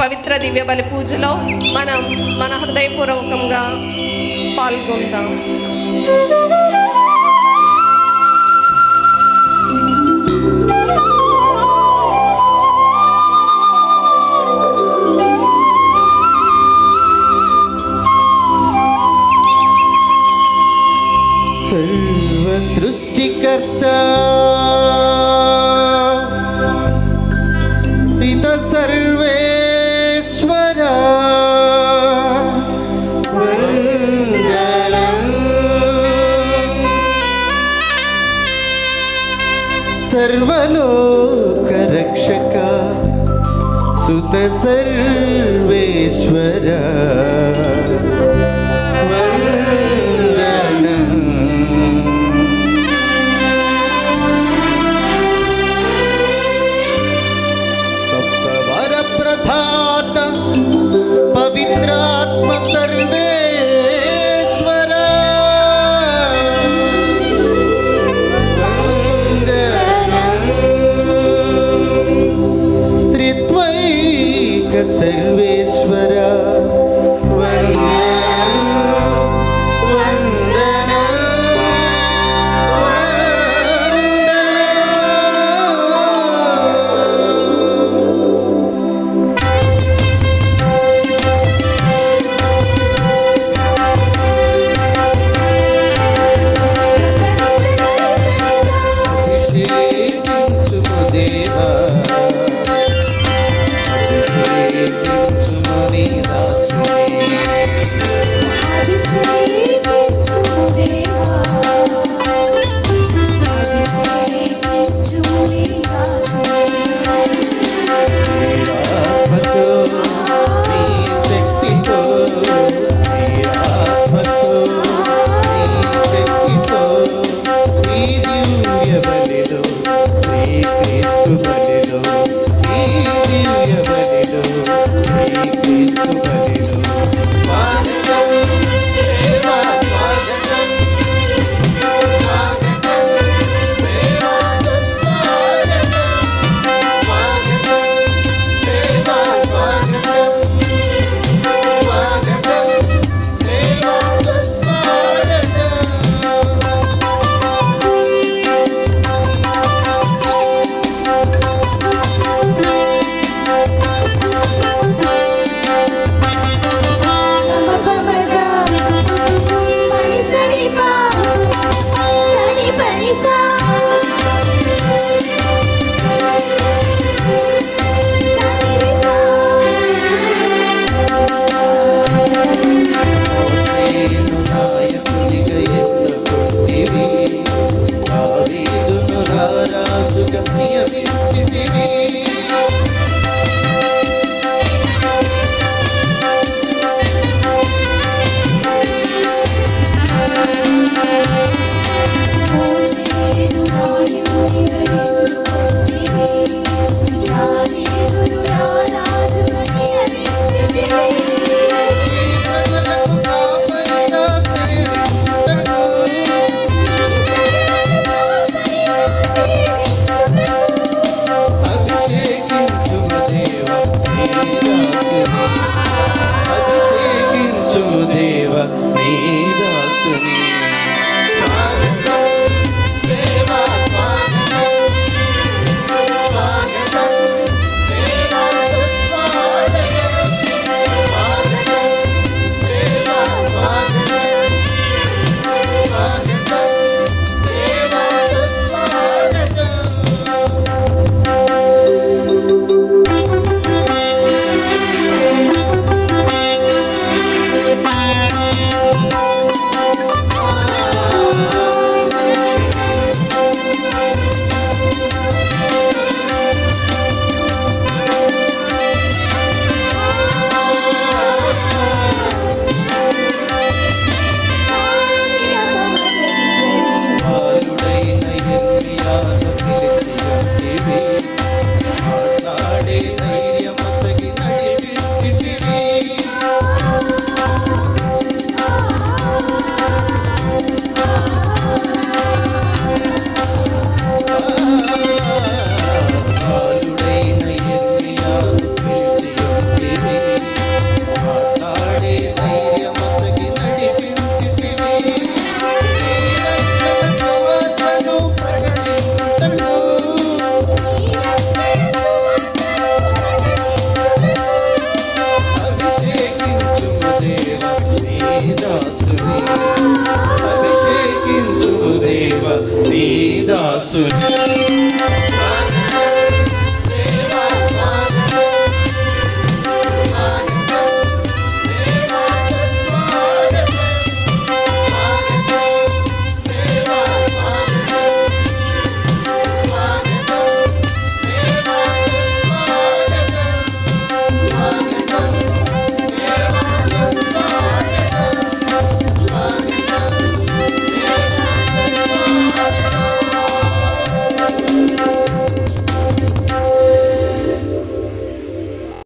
పవిత్ర దివ్య బలి పూజలో మనం మన హృదయపూర్వకంగా పాల్గొందాం. సృష్టికర్త పిత సర్వ सर्वलोकरक्षका सुत सर्वेश्वर ಸರ್ವೇಶ್ವರ